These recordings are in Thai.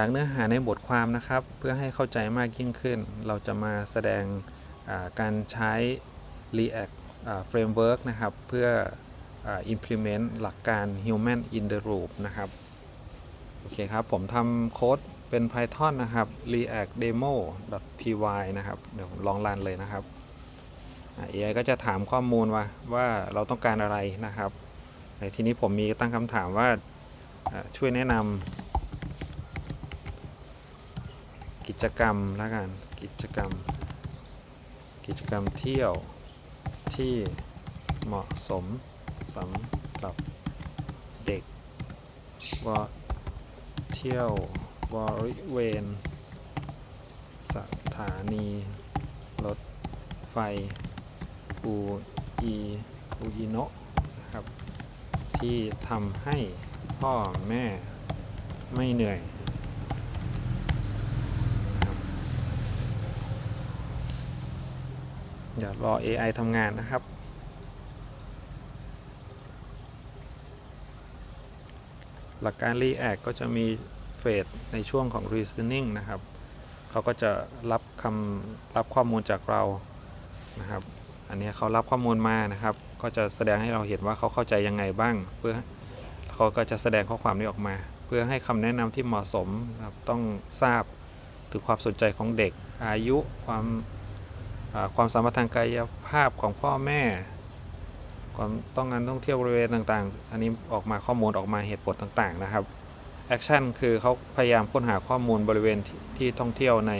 จากเนื้อหาในบทความนะครับ เพื่อให้เข้าใจมากยิ่งขึ้น เราจะมาแสดงการใช้ React Framework นะครับ เพื่ออ implement หลักการ Human in the Loop นะครับ โอเคครับ ผมทำโค้ดเป็น Python นะครับ react demo py นะครับ เดี๋ยวผมลองรันเลยนะครับ AI ก็จะถามข้อมูลว่าว่าเราต้องการอะไรนะครับ ในทีนี้ผมมีตั้งคำถามว่าช่วยแนะนำ กิจกรรมแล้วกันกิจกรรม กิจกรรมเที่ยวที่เหมาะสมสำหรับเด็กว่าเที่ยวบริเวณ สถานี รถไฟอูอีอูอิโนะนะครับ ที่ทำให้พ่อแม่ไม่เหนื่อยนะครับ เดี๋ยวรอ AI ทำงานนะครับ หลักการ React ก็จะมีเฟสในช่วงของ reasoning นะครับ เขาก็จะรับคำรับข้อมูลจากเรานะครับ อันนี้เขารับข้อมูลมานะครับ ก็จะแสดงให้เราเห็นว่าเขาเข้าใจยังไงบ้าง เพื่อเขาก็จะแสดงข้อความนี้ออกมา เพื่อให้คำแนะนำที่เหมาะสมนะครับต้องทราบถึงความสนใจของเด็กอายุความ ความสามารถทางกายภาพของพ่อแม่ ความต้องการท่องเที่ยวบริเวณต่างๆ อันนี้ออกมาข้อมูลออกมาเหตุผลต่างๆนะครับแอคชั่นคือเขาพยายามค้นหาข้อมูลบริเวณที่ที่ท่องเที่ยวใน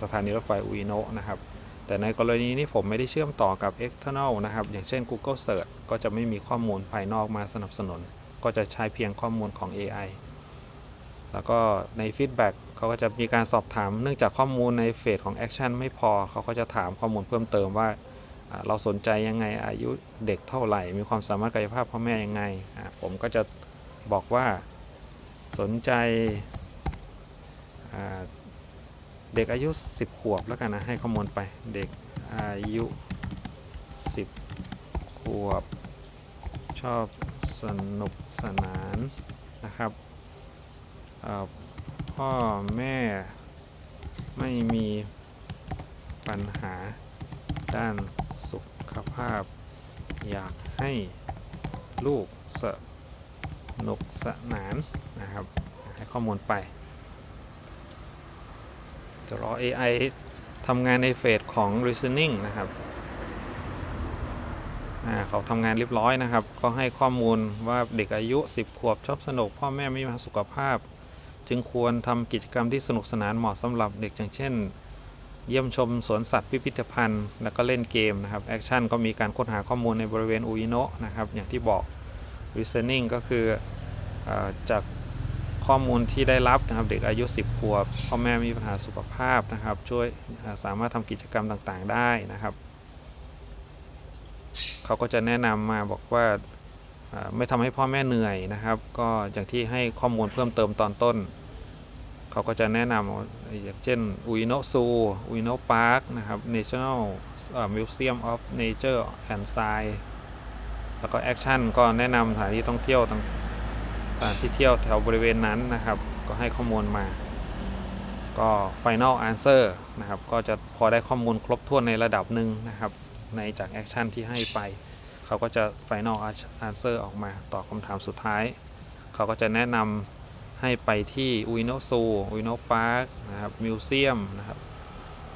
สถานีรถไฟอุยโนะนะครับ แต่ในกรณีนี้ผมไม่ได้เชื่อมต่อกับ external นะครับ อย่างเช่น Google Search ก็จะไม่มีข้อมูลภายนอกมาสนับสนุน ก็จะใช้เพียงข้อมูลของ AI แล้วก็ในฟีดแบ็กเขาก็จะมีการสอบถามเนื่องจากข้อมูลในเฟสของแอคชั่นไม่พอเขาก็จะถามข้อมูลเพิ่มเติมว่าเราสนใจยังไงอายุเด็กเท่าไหร่ มีความสามารถกายภาพพ่อแม่ยังไง ผมก็จะบอกว่าสนใจเด็กอายุ 10 ขวบแล้วกันนะ ให้ข้อมูลไปเด็กอายุ 10 ขวบ ชอบสนุกสนานนะครับ พ่อแม่ไม่มีปัญหาด้านสุขภาพ อยากให้ลูกสนุกสนานนะครับ ให้ข้อมูลไป จะรอ AI ทำงานในเฟสของ reasoning นะครับเขาทำงานเรียบร้อยนะครับ ก็ให้ข้อมูลว่าเด็กอายุ 10 ขวบชอบสนุก พ่อแม่ไม่มีสุขภาพ จึงควรทำกิจกรรมที่สนุกสนานเหมาะสำหรับเด็กอย่างเช่น เยี่ยมชมสวนสัตว์พิพิธภัณฑ์ แล้วก็เล่นเกมนะครับแอคชั่นก็มีการค้นหาข้อมูลในบริเวณอุยโนะนะครับอย่างที่บอก reasoning ก็คืออาจากข้อมูลที่ได้รับนะครับเด็กอายุ 10 ขวบพ่อแม่มีปัญหาสุขภาพนะครับ ช่วยาสามารถทำกิจกรรมต่างๆได้นะครับ เขาก็จะแนะนำมาบอกว่าอ่าไม่ทำให้พ่อแม่เหนื่อยนะครับ ก็อย่างที่ให้ข้อมูลเพิ่มเติมตอนต้น เขาก็จะแนะนำอย่างเช่นอุยโนซูอุยโนพาร์คนะครับ National Museum of Nature and Science แล้วก็แอคชั่นก็แนะนำสถานที่ท่องเที่ยวต่างสถานที่เที่ยวแถวบริเวณนั้นนะครับ ก็ให้ข้อมูลมา ก็ Final Answer นะครับ ก็จะพอได้ข้อมูลครบถ้วนในระดับหนึ่งนะครับ ในจากแอคชั่นที่ให้ไปเขาก็จะ Final Answer ออกมาตอบคำถามสุดท้าย เขาก็จะแนะนำ ให้ไปที่อุยโนะซูอุยโนพาร์คนะครับมิวเซียมนะครับ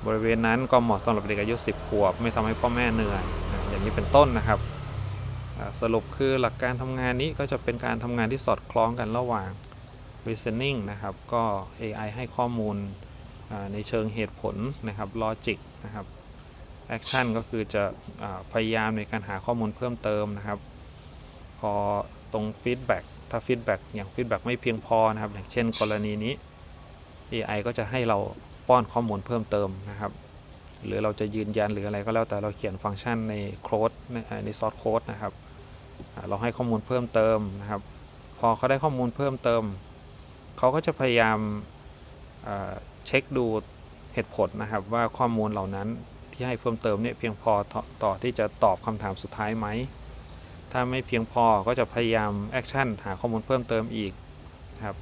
บริเวณนั้นก็เหมาะสำหรับเด็กอายุ 10 ขวบ ไม่ทำให้พ่อแม่เหนื่อยนะอย่างนี้เป็นต้นนะครับ สรุปคือหลักการทำงานนี้ก็จะเป็นการทำงานที่สอดคล้องกันระหว่าง reasoning นะครับ ก็ AI ให้ข้อมูลในเชิงเหตุผลนะครับ logic นะครับ action ก็คือจะพยายามในการหาข้อมูลเพิ่มเติมนะครับ พอตรง feedback ถ้า feedback อย่าง feedback ไม่เพียงพอนะครับอย่างเช่นกรณีนี้ AI ก็จะให้เราป้อนข้อมูลเพิ่มเติมนะครับ หรือเราจะยืนยันหรืออะไรก็แล้วแต่เราเขียนฟังก์ชันในโค้ดในซอสโค้ดนะครับ เราให้ข้อมูลเพิ่มเติมนะครับ พอเขาได้ข้อมูลเพิ่มเติม เขาก็จะพยายามเช็คดูเหตุผลนะครับว่าข้อมูลเหล่านั้นที่ให้เพิ่มเติมเนี่ยเพียงพอต่อต่อที่จะตอบคำถามสุดท้ายไหม ถ้าไม่เพียงพอก็จะพยายามแอคชั่นหาข้อมูลเพิ่มเติมอีกนะครับ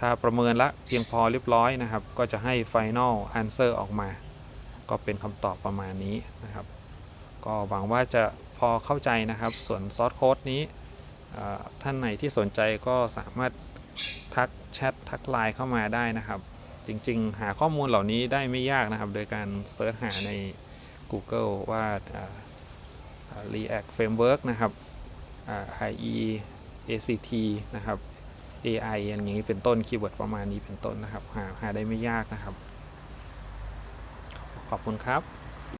ถ้าประเมินละเพียงพอเรียบร้อยนะครับ ก็จะให้ Final Answer ออกมา ก็เป็นคำตอบประมาณนี้นะครับ ก็หวังว่าจะพอเข้าใจนะครับ ส่วนซอสโค้ดนี้ท่านไหนที่สนใจก็สามารถทักแชททักไลน์เข้ามาได้นะครับ จริงๆ หาข้อมูลเหล่านี้ได้ไม่ยากนะครับ โดยการเซิร์ชหาใน Google ว่า React Framework นะครับ IE ACT นะครับ AI อย่างนี้เป็นต้นคีย์เวิร์ดประมาณนี้เป็นต้นนะครับ หาหาได้ไม่ยากนะครับ ขอบคุณครับ